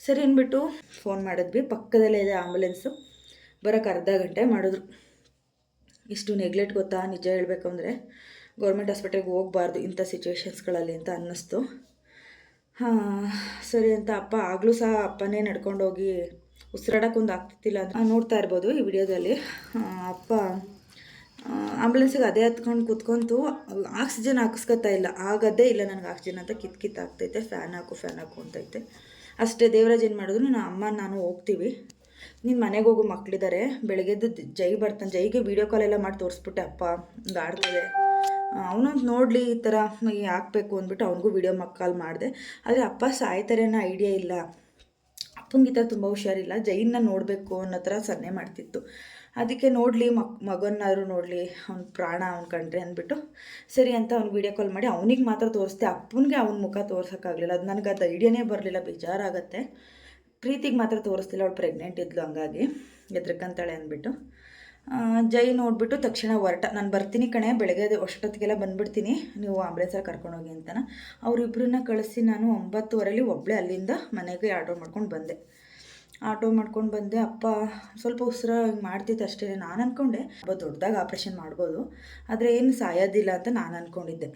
ಸರಿ ಅಂದ್ಬಿಟ್ಟು ಫೋನ್ ಮಾಡಿದ್ವಿ. ಪಕ್ಕದಲ್ಲೇ ಇದೆ ಆಂಬುಲೆನ್ಸು ಬರೋಕ್ಕೆ ಅರ್ಧ ಗಂಟೆ ಮಾಡಿದ್ರು. ಇಷ್ಟು ನೆಗ್ಲೆಕ್ಟ್ ಗೊತ್ತಾ? ನಿಜ ಹೇಳಬೇಕು ಅಂದರೆ ಗೌರ್ಮೆಂಟ್ ಹಾಸ್ಪಿಟಲ್ಗೆ ಹೋಗಬಾರ್ದು ಇಂಥ ಸಿಚುವೇಶನ್ಸ್ಗಳಲ್ಲಿ ಅಂತ ಅನ್ನಿಸ್ತು. ಹಾಂ, ಸರಿ ಅಂತ ಅಪ್ಪ ಆಗಲೂ ಸಹ ಅಪ್ಪನೇ ನಡ್ಕೊಂಡೋಗಿ ಉಸಿರಾಡೋಕ್ಕೊಂದು ಆಗ್ತಿತ್ತಿಲ್ಲ ಅಂತ ನೋಡ್ತಾ ಇರ್ಬೋದು ಈ ವಿಡಿಯೋದಲ್ಲಿ. ಅಪ್ಪ ಆಂಬುಲೆನ್ಸಿಗೆ ಅದೇ ಹತ್ಕೊಂಡು ಕೂತ್ಕೊಂತು ಆಕ್ಸಿಜನ್ ಹಾಕಿಸ್ಕೊತಾ ಇಲ್ಲ. ಆಗದೇ ಇಲ್ಲ ನನಗೆ ಆಕ್ಸಿಜನ್ ಅಂತ ಕಿತ್ ಕಿತ್ ಆಗ್ತೈತೆ ಫ್ಯಾನ್ ಹಾಕು ಫ್ಯಾನ್ ಹಾಕು ಅಂತೈತೆ. ಅಷ್ಟೇ ದೇವರಾಜ್ ಏನು ಮಾಡಿದ್ರು ನಾನು ಅಮ್ಮ, ನಾನು ಹೋಗ್ತೀವಿ. ನೀನು ಮನೆಗೆ ಹೋಗೋ ಮಕ್ಕಳಿದ್ದಾರೆ ಬೆಳಗ್ಗೆದ್ದು ಜೈ ಬರ್ತಾನೆ. ಜೈಗೆ ವೀಡಿಯೋ ಕಾಲ್ ಎಲ್ಲ ಮಾಡಿ ತೋರಿಸ್ಬಿಟ್ಟೆ. ಅಪ್ಪ, ಒಂದು ಆಡ್ತದೆ ಅವನೊಂದು ನೋಡಲಿ ಈ ಥರ ಹಾಕಬೇಕು ಅಂದ್ಬಿಟ್ಟು ಅವನಿಗೂ ವೀಡಿಯೋ ಕಾಲ್ ಮಾಡಿದೆ. ಆದರೆ ಅಪ್ಪ ಸಾಯ್ತಾರೆ ಅನ್ನೋ ಐಡಿಯಾ ಇಲ್ಲ. ಅಪ್ಪಂಗೆ ಈ ಥರ ತುಂಬ ಹುಷಾರಿಲ್ಲ. ಜೈನ ನೋಡಬೇಕು ಅನ್ನೋ ಥರ ಸನ್ನೆ ಮಾಡ್ತಿತ್ತು. ಅದಕ್ಕೆ ನೋಡಲಿ ಮಕ್ ಮಗನಾದ್ರು ನೋಡಲಿ, ಅವ್ನ ಪ್ರಾಣ ಅವ್ನ ಕಂಡ್ರೆ ಅಂದ್ಬಿಟ್ಟು. ಸರಿ ಅಂತ ಅವ್ನು ವೀಡಿಯೋ ಕಾಲ್ ಮಾಡಿ ಅವನಿಗೆ ಮಾತ್ರ ತೋರಿಸ್ತೆ ಅಪ್ಪನಿಗೆ ಅವ್ನ ಮುಖ ತೋರ್ಸೋಕ್ಕಾಗಲಿಲ್ಲ. ಅದು ನನಗೆ ಅದು ಐಡಿಯಾನೇ ಬರಲಿಲ್ಲ, ಬೇಜಾರಾಗತ್ತೆ. ಪ್ರೀತಿಗೆ ಮಾತ್ರ ತೋರಿಸ್ತಿಲ್ಲ ಅವ್ಳು ಪ್ರೆಗ್ನೆಂಟ್ ಇದ್ಲು ಹಂಗಾಗಿ, ಎದ್ರಕಂತಾಳೆ ಅಂದ್ಬಿಟ್ಟು. ಜೈ ನೋಡಿಬಿಟ್ಟು ತಕ್ಷಣ ಹೊರಟ. ನಾನು ಬರ್ತೀನಿ ಕಣೆ, ಬೆಳಗ್ಗೆ ಅಷ್ಟೊತ್ತಿಗೆಲ್ಲ ಬಂದುಬಿಡ್ತೀನಿ, ನೀವು ಆಂಬ್ಯುಲೆನ್ಸಲ್ಲಿ ಕರ್ಕೊಂಡೋಗಿ ಅಂತನ. ಅವರಿಬ್ಬರನ್ನ ಕಳಿಸಿ ನಾನು ಒಂಬತ್ತುವರೆಲಿ ಒಬ್ಬಳೇ ಅಲ್ಲಿಂದ ಮನೆಗೆ ಆರ್ಡರ್ ಮಾಡ್ಕೊಂಡು ಬಂದೆ. ಆಟೋ ಮಾಡ್ಕೊಂಡು ಬಂದೆ. ಅಪ್ಪ ಸ್ವಲ್ಪ ಉಸಿರ ಮಾಡ್ತಿತ್ತು ಅಷ್ಟೇ ನಾನು ಅಂದ್ಕೊಂಡೆ ಅಪ್ಪ ದೊಡ್ಡದಾಗಿ ಆಪ್ರೇಷನ್ ಮಾಡ್ಬೋದು. ಆದರೆ ಏನು ಸಾಯೋದಿಲ್ಲ ಅಂತ ನಾನು ಅಂದ್ಕೊಂಡಿದ್ದೆ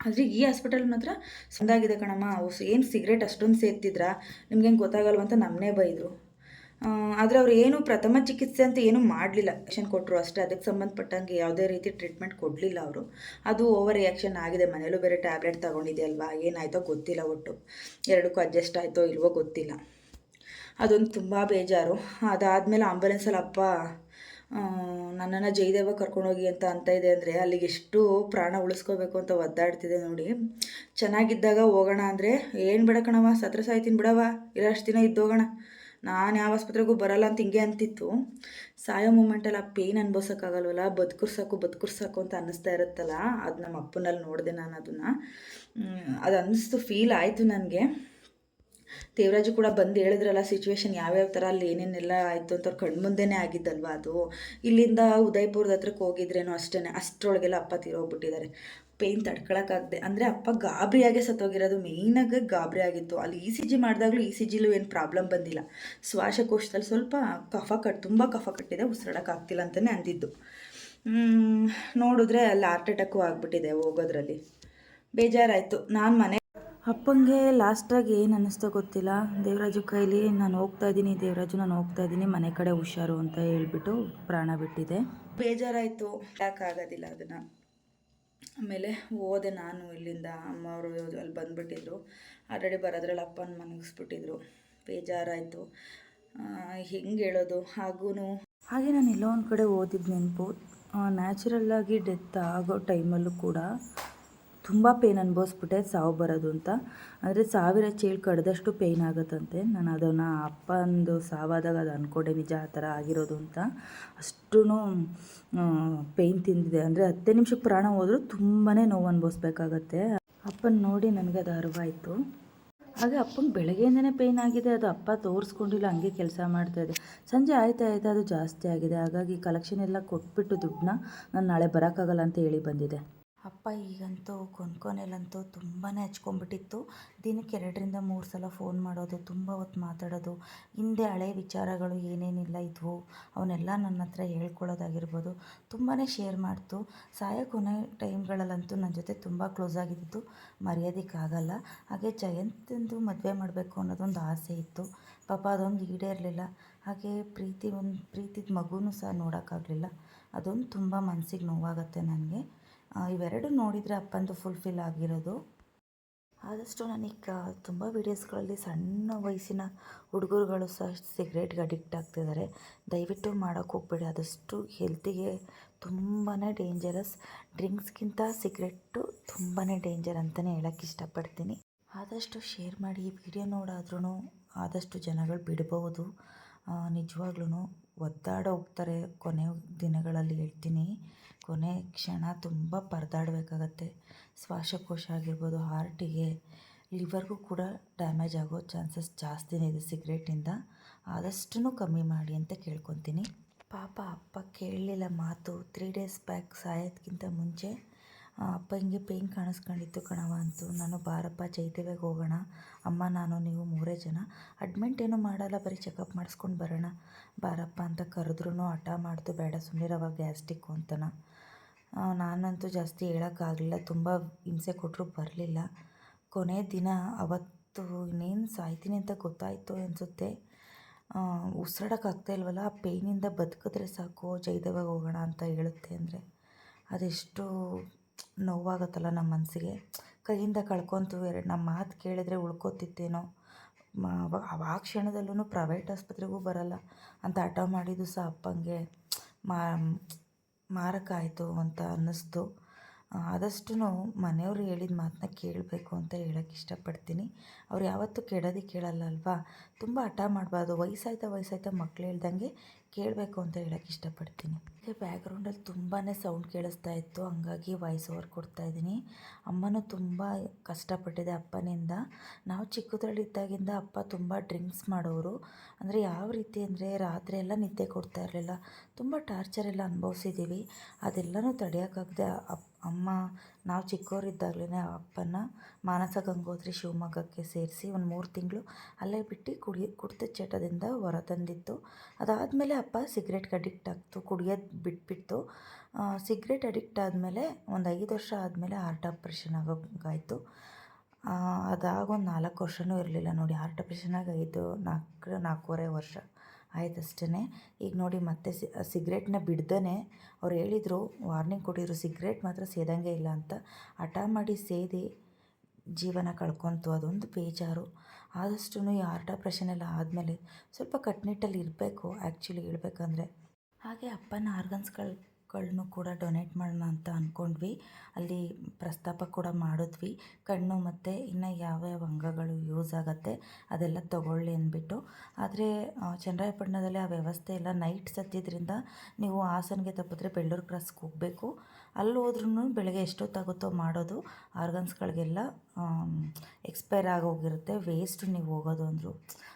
ಆದರೆ ಈ ಹಾಸ್ಪಿಟಲ್ ಮಾತ್ರ ಸುಂದಾಗಿದೆ ಕಣಮ್ಮ. ಏನು ಸಿಗರೇಟ್ ಅಷ್ಟೊಂದು ಸೇರ್ತಿದ್ರಾ ನಿಮ್ಗೆ ಹೆಂಗೆ ಗೊತ್ತಾಗಲ್ವಂತ ನಮ್ಮನೇ ಬೈದರು. ಆದರೆ ಅವ್ರು ಏನು ಪ್ರಥಮ ಚಿಕಿತ್ಸೆ ಅಂತ ಏನೂ ಮಾಡಲಿಲ್ಲ. ಆಕ್ಷನ್ ಕೊಟ್ಟರು ಅಷ್ಟೇ. ಅದಕ್ಕೆ ಸಂಬಂಧಪಟ್ಟಂಗೆ ಯಾವುದೇ ರೀತಿ ಟ್ರೀಟ್ಮೆಂಟ್ ಕೊಡಲಿಲ್ಲ ಅವರು. ಅದು ಓವರ್ ರಿಯಾಕ್ಷನ್ ಆಗಿದೆ. ಮನೇಲೂ ಬೇರೆ ಟ್ಯಾಬ್ಲೆಟ್ ತೊಗೊಂಡಿದೆ ಅಲ್ವಾ ಏನಾಯ್ತೋ ಗೊತ್ತಿಲ್ಲ ಒಟ್ಟು. ಎರಡಕ್ಕೂ ಅಡ್ಜಸ್ಟ್ ಆಯಿತೋ ಇಲ್ವೋ ಗೊತ್ತಿಲ್ಲ. ಅದೊಂದು ತುಂಬ ಬೇಜಾರು. ಅದಾದಮೇಲೆ ಆಂಬುಲೆನ್ಸಲ್ಲಿ ಅಪ್ಪ ನನ್ನನ್ನು ಜಯದೇವ ಕರ್ಕೊಂಡೋಗಿ ಅಂತ ಅಂತ ಇದೆ ಅಂದರೆ ಅಲ್ಲಿಗೆ ಎಷ್ಟು ಪ್ರಾಣ ಉಳಿಸ್ಕೋಬೇಕು ಅಂತ ಒದ್ದಾಡ್ತಿದೆ ನೋಡಿ. ಚೆನ್ನಾಗಿದ್ದಾಗ ಹೋಗೋಣ ಅಂದರೆ ಏನು ಬಿಡ ಕಣವ ಸತ್ರ ಸಾಯ್ತೀನಿ ಬಿಡವ ಇರೋಷ್ಟು ದಿನ ಇದ್ದೋಗೋಣ ನಾನು ಯಾವ ಆಸ್ಪತ್ರೆಗೂ ಬರಲ್ಲ ಅಂತ ಹಿಂಗೆ ಅಂತಿತ್ತು. ಸಾಯೋ ಮೂಮೆಂಟಲ್ಲಿ ಆ ಪೇಯ್ನ್ ಅನ್ಭವಿಸೋಕ್ಕಾಗಲ್ವಲ್ಲ, ಬದುಕುರ್ಸಾಕು ಬದುಕುರ್ಸಾಕು ಅಂತ ಅನ್ನಿಸ್ತಾ ಇರುತ್ತಲ್ಲ, ಅದು ನಮ್ಮ ಅಪ್ಪನಲ್ಲಿ ನೋಡಿದೆ ನಾನು ಅದನ್ನು. ಅದು ಅನ್ನಿಸ್ತು ಫೀಲ್ ಆಯಿತು ನನಗೆ. ದೇವರಾಜು ಕೂಡ ಬಂದು ಹೇಳಿದ್ರಲ್ಲ ಸಿಚುವೇಶನ್ ಯಾವ್ಯಾವ ಥರ ಅಲ್ಲಿ ಏನೇನೆಲ್ಲ ಆಯಿತು ಅಂತ ಅವ್ರ ಕಣ್ಮುಂದೆನೇ ಆಗಿದ್ದಲ್ವ ಅದು? ಇಲ್ಲಿಂದ ಉದಯಪುರದ ಹತ್ರಕ್ಕೆ ಹೋಗಿದ್ರೇನೋ ಅಷ್ಟೇ ಅಷ್ಟರೊಳಗೆಲ್ಲ ಅಪ್ಪ ತೀರೋಗ್ಬಿಟ್ಟಿದ್ದಾರೆ ಪೇಯ್ನ್ ತಡ್ಕೊಳಕ್ಕಾಗದೆ. ಅಂದರೆ ಅಪ್ಪ ಗಾಬರಿಯಾಗೆ ಸತ್ತೋಗಿರೋದು ಮೇಯ್ನಾಗಿ ಗಾಬರಿ ಆಗಿತ್ತು. ಅಲ್ಲಿ ಇ ಸಿ ಜಿ ಮಾಡಿದಾಗಲೂ ಇ ಸಿ ಜಿಲೂ ಏನು ಪ್ರಾಬ್ಲಮ್ ಬಂದಿಲ್ಲ. ಶ್ವಾಸಕೋಶದಲ್ಲಿ ಸ್ವಲ್ಪ ಕಫ ಕಟ್, ತುಂಬ ಕಫ ಕಟ್ಟಿದೆ ಉಸಿರಾಡೋಕ್ಕಾಗ್ತಿಲ್ಲ ಅಂತಲೇ ಅಂದಿದ್ದು. ನೋಡಿದ್ರೆ ಅಲ್ಲಿ ಹಾರ್ಟ್ ಅಟ್ಯಾಕು ಆಗಿಬಿಟ್ಟಿದೆ ಹೋಗೋದ್ರಲ್ಲಿ. ಬೇಜಾರಾಯಿತು. ನಾನು ಮನೆ ಅಪ್ಪಂಗೆ ಲಾಸ್ಟಾಗಿ ಏನು ಅನ್ನಿಸ್ತೋ ಗೊತ್ತಿಲ್ಲ. ದೇವರಾಜು ಕೈಲಿ ನಾನು ಹೋಗ್ತಾ ಇದ್ದೀನಿ ದೇವರಾಜು ನಾನು ಹೋಗ್ತಾ ಇದ್ದೀನಿ ಮನೆ ಕಡೆ ಹುಷಾರು ಅಂತ ಹೇಳ್ಬಿಟ್ಟು ಪ್ರಾಣ ಬಿಟ್ಟಿದೆ. ಬೇಜಾರಾಯಿತು ಆಗೋದಿಲ್ಲ ಅದನ್ನು. ಆಮೇಲೆ ಹೋದೆ ನಾನು ಇಲ್ಲಿಂದ ಅಮ್ಮವರು ಅಲ್ಲಿ ಬಂದುಬಿಟ್ಟಿದ್ರು. ಆಲ್ರೆಡಿ ಬರೋದ್ರಲ್ಲಿ ಅಪ್ಪನ ಮನಗಿಸ್ಬಿಟ್ಟಿದ್ರು ಬೇಜಾರಾಯಿತು. ಹೆಂಗೆ ಹೇಳೋದು? ಹಾಗೂ ಹಾಗೆ ನಾನು ಎಲ್ಲೋ ಒಂದು ಕಡೆ ಓದಿದ್ದು ನೆನಪು. ನ್ಯಾಚುರಲ್ಲಾಗಿ ಡೆತ್ ಆಗೋ ಟೈಮಲ್ಲೂ ಕೂಡ ತುಂಬ ಪೇಯ್ನ್ ಅನುಭವಿಸ್ಬಿಟ್ಟೆ ಸಾವು ಬರೋದು ಅಂತ. ಅಂದರೆ ಸಾವಿರ ಚೇಳು ಕಡ್ದಷ್ಟು ಪೇಯ್ನ್ ಆಗುತ್ತಂತೆ. ನಾನು ಅದನ್ನು ಅಪ್ಪಂದು ಸಾವಾದಾಗ ಅದು ಅಂದ್ಕೊಂಡೆ ನಿಜ ಆ ಥರ ಆಗಿರೋದು ಅಂತ. ಅಷ್ಟೂ ಪೇಯ್ನ್ ತಿಂದಿದೆ. ಅಂದರೆ ಹತ್ತೇ ನಿಮಿಷಕ್ಕೆ ಪ್ರಾಣ ಹೋದರೂ ತುಂಬಾ ನೋವು ಅನುಭವಿಸ್ಬೇಕಾಗತ್ತೆ. ಅಪ್ಪನ ನೋಡಿ ನನಗೆ ಅದು ಅರಿವಾಯಿತು. ಹಾಗೆ ಅಪ್ಪಂಗೆ ಬೆಳಗ್ಗೆಯಿಂದನೇ ಪೇಯ್ನ್ ಆಗಿದೆ. ಅದು ಅಪ್ಪ ತೋರಿಸ್ಕೊಂಡಿಲ್ಲ, ಹಂಗೆ ಕೆಲಸ ಮಾಡ್ತಾಯಿದೆ ಸಂಜೆ ಆಯ್ತಾ ಆಯ್ತಾ ಅದು ಜಾಸ್ತಿ ಆಗಿದೆ. ಹಾಗಾಗಿ ಕಲೆಕ್ಷನ್ ಎಲ್ಲ ಕೊಟ್ಬಿಟ್ಟು ದುಡ್ಡನ್ನ ನಾನು ನಾಳೆ ಬರೋಕ್ಕಾಗಲ್ಲ ಅಂತ ಹೇಳಿ ಬಂದಿದೆ. ಅಪ್ಪ ಈಗಂತೂ ಕೊನೆಯಲ್ಲಂತೂ ತುಂಬಾ ಹಚ್ಕೊಂಡ್ಬಿಟ್ಟಿತ್ತು. ದಿನಕ್ಕೆ ಎರಡರಿಂದ ಮೂರು ಸಲ ಫೋನ್ ಮಾಡೋದು, ತುಂಬ ಹೊತ್ತು ಮಾತಾಡೋದು, ಹಿಂದೆ ಹಳೆ ವಿಚಾರಗಳು ಏನೇನಿಲ್ಲ ಇದ್ವು, ಅವನ್ನೆಲ್ಲ ನನ್ನ ಹತ್ರ ಹೇಳ್ಕೊಳ್ಳೋದಾಗಿರ್ಬೋದು ತುಂಬಾ ಶೇರ್ ಮಾಡ್ತು. ಸಾಯ ಕೊನೆ ಟೈಮ್ಗಳಲ್ಲಂತೂ ನನ್ನ ಜೊತೆ ತುಂಬ ಕ್ಲೋಸ್ ಆಗಿದ್ದು ಮರೆಯೋದಕ್ಕಾಗಲ್ಲ ಹಾಗೆ ಜಯಂತಂದು ಮದುವೆ ಮಾಡಬೇಕು ಅನ್ನೋದೊಂದು ಆಸೆ ಇತ್ತು. ಪಾಪ ಅದೊಂದು ಈಡೇರಲಿಲ್ಲ. ಹಾಗೆ ಪ್ರೀತಿ ಒಂದು, ಪ್ರೀತಿದ ಮಗುನೂ ಸಹ ನೋಡೋಕ್ಕಾಗಲಿಲ್ಲ. ಅದೊಂದು ತುಂಬ ಮನಸ್ಸಿಗೆ ನೋವಾಗುತ್ತೆ ನನಗೆ. ಇವೆರಡು ನೋಡಿದರೆ ಅಪ್ಪಂದು ಫುಲ್ಫಿಲ್ ಆಗಿರೋದು. ಆದಷ್ಟು ನನಗೆ ತುಂಬ ವೀಡಿಯೋಸ್ಗಳಲ್ಲಿ ಸಣ್ಣ ವಯಸ್ಸಿನ ಹುಡುಗರುಗಳು ಸಹ ಸಿಗರೇಟ್ಗೆ ಅಡಿಕ್ಟ್ ಆಗ್ತಿದ್ದಾರೆ. ದಯವಿಟ್ಟು ಮಾಡೋಕ್ಕೆ ಹೋಗ್ಬೇಡಿ. ಆದಷ್ಟು ಹೆಲ್ತಿಗೆ ತುಂಬಾ ಡೇಂಜರಸ್ ಡ್ರಿಂಕ್ಸ್ಗಿಂತ ಸಿಗ್ರೆಟ್ಟು ತುಂಬಾ ಡೇಂಜರ್ ಅಂತಲೇ ಹೇಳೋಕ್ಕೆ ಇಷ್ಟಪಡ್ತೀನಿ. ಆದಷ್ಟು ಶೇರ್ ಮಾಡಿ ಈ ವಿಡಿಯೋ ನೋಡಾದ್ರೂ ಆದಷ್ಟು ಜನಗಳು ಬಿಡ್ಬೋದು. ನಿಜವಾಗ್ಲೂ ಒದ್ದಾಡ ಹೋಗ್ತಾರೆ. ಕೊನೆ ದಿನಗಳಲ್ಲಿ ಹೇಳ್ತೀನಿ, ಕೊನೆ ಕ್ಷಣ ತುಂಬ ಪರದಾಡಬೇಕಾಗತ್ತೆ. ಶ್ವಾಸಕೋಶ ಆಗಿರ್ಬೋದು, ಹಾರ್ಟಿಗೆ ಲಿವರ್ಗೂ ಕೂಡ ಡ್ಯಾಮೇಜ್ ಆಗೋ ಚಾನ್ಸಸ್ ಜಾಸ್ತಿನೇ ಇದೆ ಸಿಗರೇಟಿಂದ. ಆದಷ್ಟು ಕಮ್ಮಿ ಮಾಡಿ ಅಂತ ಕೇಳ್ಕೊತೀನಿ. ಪಾಪ ಅಪ್ಪ ಕೇಳಲಿಲ್ಲ ಮಾತು. ತ್ರೀ ಡೇಸ್ ಬ್ಯಾಕ್ ಸಾಯೋದಕ್ಕಿಂತ ಮುಂಚೆ ಆ, ಅಪ್ಪ ಹಿಂಗೆ ಪೇಯ್ನ್ ಕಾಣಿಸ್ಕೊಂಡಿತ್ತು ಕಣವ ಅಂತು. ನಾನು ಬಾರಪ್ಪ ಚೈತವ್ಯಗೆ ಹೋಗೋಣ. ಅಮ್ಮ ನಾನು ನೀವು ಮೂರೇ ಜನ. ಅಡ್ಮಿಂಟ್ ಏನೂ ಮಾಡಲ್ಲ ಬರೀ ಚೆಕಪ್ ಮಾಡಿಸ್ಕೊಂಡು ಬರೋಣ. ಬಾರಪ್ಪ ಅಂತ ಕರೆದ್ರೂ ಹಠ ಮಾಡ್ತು ಬೇಡ ಸುಮ್ಮನಿರವ ಗ್ಯಾಸ್ಟಿಕ್ಕು ಅಂತನ. ನಾನಂತೂ ಜಾಸ್ತಿ ಹೇಳೋಕ್ಕಾಗಲಿಲ್ಲ ತುಂಬ ಹಿಂಸೆ ಕೊಟ್ಟರು ಬರಲಿಲ್ಲ. ಕೊನೆ ದಿನ ಅವತ್ತು ಇನ್ನೇನು ಸಾಯ್ತೀನಿ ಅಂತ ಗೊತ್ತಾಯಿತು ಅನಿಸುತ್ತೆ. ಉಸಿರಾಡೋಕ್ಕಾಗ್ತಾ ಇಲ್ವಲ್ಲ ಆ ಪೇಯ್ನಿಂದ ಬದುಕಿದ್ರೆ ಸಾಕು ಜೈದವಾಗಿ ಹೋಗೋಣ ಅಂತ ಹೇಳುತ್ತೆ ಅಂದರೆ. ಅದೆಷ್ಟು ನೋವಾಗುತ್ತಲ್ಲ ನಮ್ಮ ಮನಸ್ಸಿಗೆ ಕೈಯಿಂದ ಕಳ್ಕೊತೀವಿ ನಮ್ಮ ಮಾತು ಕೇಳಿದ್ರೆ ಉಳ್ಕೋತಿತ್ತೇನೋ. ಆ ಕ್ಷಣದಲ್ಲೂ ಪ್ರೈವೇಟ್ ಆಸ್ಪತ್ರೆಗೂ ಬರಲ್ಲ. ಅಂತ ಹಠ ಮಾಡಿದ್ದು ಸಹ ಅಪ್ಪಂಗೆ. ಮಾರಕ ಆಯಿತು ಅಂತ ಅನ್ನಿಸ್ತು. ಆದಷ್ಟು ಮನೆಯವರು ಹೇಳಿದ ಮಾತನ್ನ ಕೇಳಬೇಕು ಅಂತ ಹೇಳೋಕ್ಕೆ ಇಷ್ಟಪಡ್ತೀನಿ. ಅವ್ರು ಯಾವತ್ತೂ ಕೆಡೋದಿ ಕೇಳಲ್ಲ ಅಲ್ವಾ? ತುಂಬ ಹಠ ಮಾಡಬಾರ್ದು. ವಯಸ್ಸಾಯ್ತಾ ವಯಸ್ಸಾಯ್ತಾ ಮಕ್ಳು ಹೇಳ್ದಂಗೆ ಕೇಳಬೇಕು ಅಂತ ಹೇಳೋಕ್ಕೆ ಇಷ್ಟಪಡ್ತೀನಿ. ಹಾಗೆ ಬ್ಯಾಕ್ಗ್ರೌಂಡಲ್ಲಿ ತುಂಬಾ ಸೌಂಡ್ ಕೇಳಿಸ್ತಾ ಇತ್ತು. ಹಂಗಾಗಿ ವಾಯ್ಸ್ ಓವರ್ ಕೊಡ್ತಾ ಇದ್ದೀನಿ. ಅಮ್ಮನೂ ತುಂಬ ಕಷ್ಟಪಟ್ಟಿದೆ ಅಪ್ಪನಿಂದ. ನಾವು ಚಿಕ್ಕದ್ರಲ್ಲಿದ್ದಾಗಿಂದ ಅಪ್ಪ ತುಂಬ ಡ್ರಿಂಕ್ಸ್ ಮಾಡೋರು ಅಂದರೆ ಯಾವ ರೀತಿ ಅಂದರೆ ರಾತ್ರಿ ಎಲ್ಲ ನಿದ್ದೆ ಕೊಡ್ತಾ ಇರಲಿಲ್ಲ. ತುಂಬ ಟಾರ್ಚರ್ ಎಲ್ಲ ಅನುಭವಿಸಿದ್ದೀವಿ ಅದೆಲ್ಲನೂ ತಡೆಯೋಕ್ಕಾಗದೆ ಅಮ್ಮ ನಾವು ಚಿಕ್ಕವರಿದ್ದಾಗಲೇ ಅಪ್ಪನ ಮಾನಸ ಗಂಗೋತ್ರಿ ಶಿವಮೊಗ್ಗಕ್ಕೆ ಸೇರಿಸಿ ಒಂದು ಮೂರು ತಿಂಗಳು ಅಲ್ಲೇ ಬಿಟ್ಟು ಕುಡಿ ಕುಡಿತದ ಚಟದಿಂದ ಹೊರ ತಂದಿತ್ತು. ಅದಾದಮೇಲೆ ಅಪ್ಪ ಸಿಗ್ರೆಟ್ಗೆ ಅಡಿಕ್ಟ್ ಆಗ್ತು, ಕುಡಿಯೋದು ಬಿಟ್ಬಿಟ್ಟು ಸಿಗ್ರೆಟ್ ಅಡಿಕ್ಟ್ ಆದಮೇಲೆ ಒಂದು ಐದು ವರ್ಷ ಆದಮೇಲೆ ಹಾರ್ಟ್ ಆಪ್ರೇಷನ್ ಆಗೋಂಗಾಯ್ತು ಅದಾಗ ಒಂದು ನಾಲ್ಕು ವರ್ಷವೂ ಇರಲಿಲ್ಲ ನೋಡಿ, ಹಾರ್ಟ್ ಆಪ್ರೇಷನ್ ಐದು, ನಾಲ್ಕು, ನಾಲ್ಕೂವರೆ ವರ್ಷ. ಆಯ್ತು ಅಷ್ಟೇ ಈಗ ನೋಡಿ ಮತ್ತೆ ಸಿಗ್ರೆಟ್ನ ಬಿಡ್ದೇ ಅವ್ರು ಹೇಳಿದರು, ವಾರ್ನಿಂಗ್ ಕೊಟ್ಟಿದ್ರು, ಸಿಗ್ರೆಟ್ ಮಾತ್ರ ಸೇದಂಗೆ ಇಲ್ಲ ಅಂತ. ಹಠ ಮಾಡಿ ಸೇದಿ ಜೀವನ ಕಳ್ಕೊತು. ಅದೊಂದು ಬೇಜಾರು. ಆದಷ್ಟು ಈ ಹಾರ್ಟ್ ಆಪ್ರೇಷನ್ ಎಲ್ಲ ಆದಮೇಲೆ ಸ್ವಲ್ಪ ಕಟ್ನಿಟ್ಟಲ್ಲಿ ಇರಬೇಕು ಆ್ಯಕ್ಚುಲಿ ಹೇಳ್ಬೇಕಂದ್ರೆ. ಹಾಗೆ ಅಪ್ಪನ ಆರ್ಗನ್ಸ್ಗಳು ಗಳನ್ನು ಕೂಡ ಡೊನೇಟ್ ಮಾಡೋಣ ಅಂತ ಅಂದ್ಕೊಂಡ್ವಿ ಅಲ್ಲಿ ಪ್ರಸ್ತಾಪ ಕೂಡ ಮಾಡಿದ್ವಿ. ಕಣ್ಣು ಮತ್ತು ಇನ್ನು ಯಾವ್ಯಾವ ಅಂಗಗಳು ಯೂಸ್ ಆಗುತ್ತೆ ಅದೆಲ್ಲ ತೊಗೊಳ್ಳಿ ಅಂದ್ಬಿಟ್ಟು. ಆದರೆ ಚನ್ನರಾಯಪಟ್ಟಣದಲ್ಲಿ ಆ ವ್ಯವಸ್ಥೆ ಎಲ್ಲ ನೈಟ್ ಸತ್ತಿದ್ರಿಂದ ನೀವು ಹಾಸನ್ಗೆ ತಪ್ಪಿದ್ರೆ ಬೆಳ್ಳೂರು ಕ್ರಾಸ್ಗೆ ಹೋಗಬೇಕು. ಅಲ್ಲಿ ಹೋದ್ರೂ ಬೆಳಗ್ಗೆ ಎಷ್ಟೊತ್ತಾಗುತ್ತೋ ಮಾಡೋದು ಆರ್ಗನ್ಸ್ಗಳಿಗೆಲ್ಲ ಎಕ್ಸ್ಪೈರ್ ಆಗೋಗಿರುತ್ತೆ ವೇಸ್ಟ್ ನೀವು ಹೋಗೋದು ಅಂದರು.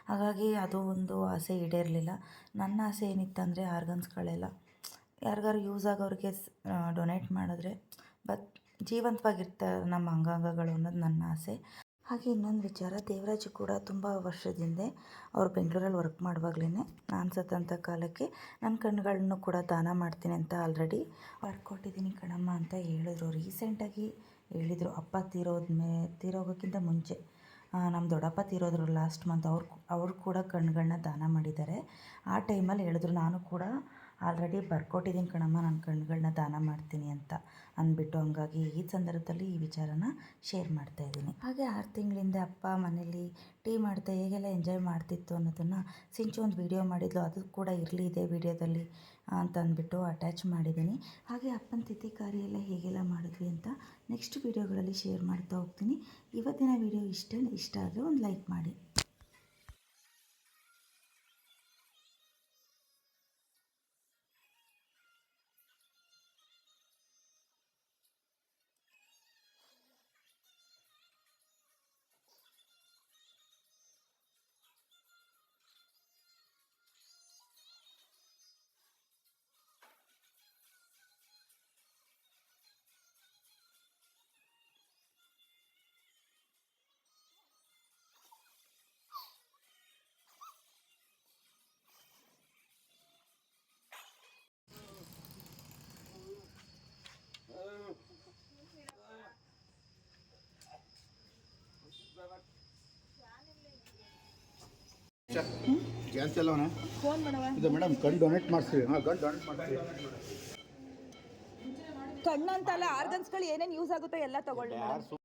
ಹಾಗಾಗಿ ಅದು ಒಂದು ಆಸೆ ಈಡೇರಲಿಲ್ಲ. ನನ್ನ ಆಸೆ ಏನಿತ್ತಂದರೆ ಆರ್ಗನ್ಸ್ಗಳೆಲ್ಲ ಯಾರಿಗಾರು ಯೂಸ್ ಆಗೋರಿಗೆ ಡೊನೇಟ್ ಮಾಡಿದ್ರೆ ಬಟ್ ಜೀವಂತವಾಗಿರ್ತಾರೆ ನಮ್ಮ ಅಂಗಾಂಗಗಳು ಅನ್ನೋದು ನನ್ನ ಆಸೆ. ಹಾಗೆ ಇನ್ನೊಂದು ವಿಚಾರ, ದೇವರಾಜ್ ಕೂಡ ತುಂಬ ವರ್ಷದಿಂದ ಅವ್ರು ಬೆಂಗಳೂರಲ್ಲಿ ವರ್ಕ್ ಮಾಡುವಾಗ್ಲೇ ನಾನು ಸತ್ತಂಥ ಕಾಲಕ್ಕೆ ನನ್ನ ಕಣ್ಣುಗಳನ್ನು ಕೂಡ ದಾನ ಮಾಡ್ತೀನಿ ಅಂತ ಆಲ್ರೆಡಿ ಕೊಟ್ಟಿದ್ದೀನಿ ಕಣಮ್ಮ ಅಂತ ಹೇಳಿದ್ರು. ರೀಸೆಂಟಾಗಿ ಹೇಳಿದರು, ಅಪ್ಪ ತೀರೋದ ಮೇ, ತೀರೋಗೋಕ್ಕಿಂತ ಮುಂಚೆ. ನಮ್ಮ ದೊಡ್ಡಪ್ಪ ತೀರೋದ್ರು ಲಾಸ್ಟ್ ಮಂತ್ ಅವ್ರು ಅವ್ರು ಕೂಡ ಕಣ್ಗಳನ್ನ ದಾನ ಮಾಡಿದ್ದಾರೆ. ಆ ಟೈಮಲ್ಲಿ ಹೇಳಿದ್ರು, ನಾನು ಕೂಡ ಆಲ್ರೆಡಿ ಬರ್ಕೊಟ್ಟಿದ್ದೀನಿ ಕಣಮ್ಮ ನನ್ನ ಕಣ್ಗಳನ್ನ ದಾನ ಮಾಡ್ತೀನಿ ಅಂತ ಅಂದ್ಬಿಟ್ಟು ಹಂಗಾಗಿ ಈ ಸಂದರ್ಭದಲ್ಲಿ ಈ ವಿಚಾರನ ಶೇರ್ ಮಾಡ್ತಾ ಇದ್ದೀನಿ. ಹಾಗೆ ಆರು ತಿಂಗಳಿಂದ ಅಪ್ಪ ಮನೇಲಿ ಟೀ ಮಾಡ್ತಾ ಹೇಗೆಲ್ಲ ಎಂಜಾಯ್ ಮಾಡ್ತಿತ್ತು ಅನ್ನೋದನ್ನು ಸಿಂಚು ಒಂದು ವಿಡಿಯೋ ಮಾಡಿದ್ಲು, ಅದು ಕೂಡ ಇರಲಿ ಇದೆ ವಿಡಿಯೋದಲ್ಲಿ ಅಂತ ಅಂದ್ಬಿಟ್ಟು ಅಟ್ಯಾಚ್ ಮಾಡಿದ್ದೀನಿ. ಹಾಗೆ ಅಪ್ಪನ ತಿಥಿ ಕಾರ್ಯ ಎಲ್ಲ ಹೇಗೆಲ್ಲ ಮಾಡಿದ್ವಿ ಅಂತ ನೆಕ್ಸ್ಟ್ ವಿಡಿಯೋಗಳಲ್ಲಿ ಶೇರ್ ಮಾಡ್ತಾ ಹೋಗ್ತೀನಿ. ಇವತ್ತಿನ ವೀಡಿಯೋ ಇಷ್ಟ ಇಷ್ಟ ಆದರೆ ಒಂದು ಲೈಕ್ ಮಾಡಿ. ಗ್ಯಾಸ್ ಎಲ್ಲವನ ಇದು ಮೇಡಮ್ ಕಣ್ಣು ಡೊನೇಟ್ ಮಾಡಿಸ್ತೀವಿ ಹಾಂ ಕಣ್ಣು ಡೊನೇಟ್ ಮಾಡ್ತೀವಿ ಕಣ್ಣಂತಲ್ಲ ಆರ್ಗನ್ಸ್ಗಳು ಏನೇನು ಯೂಸ್ ಆಗುತ್ತೋ ಎಲ್ಲ ತಗೊಳ್ಳಿ ಯಾರು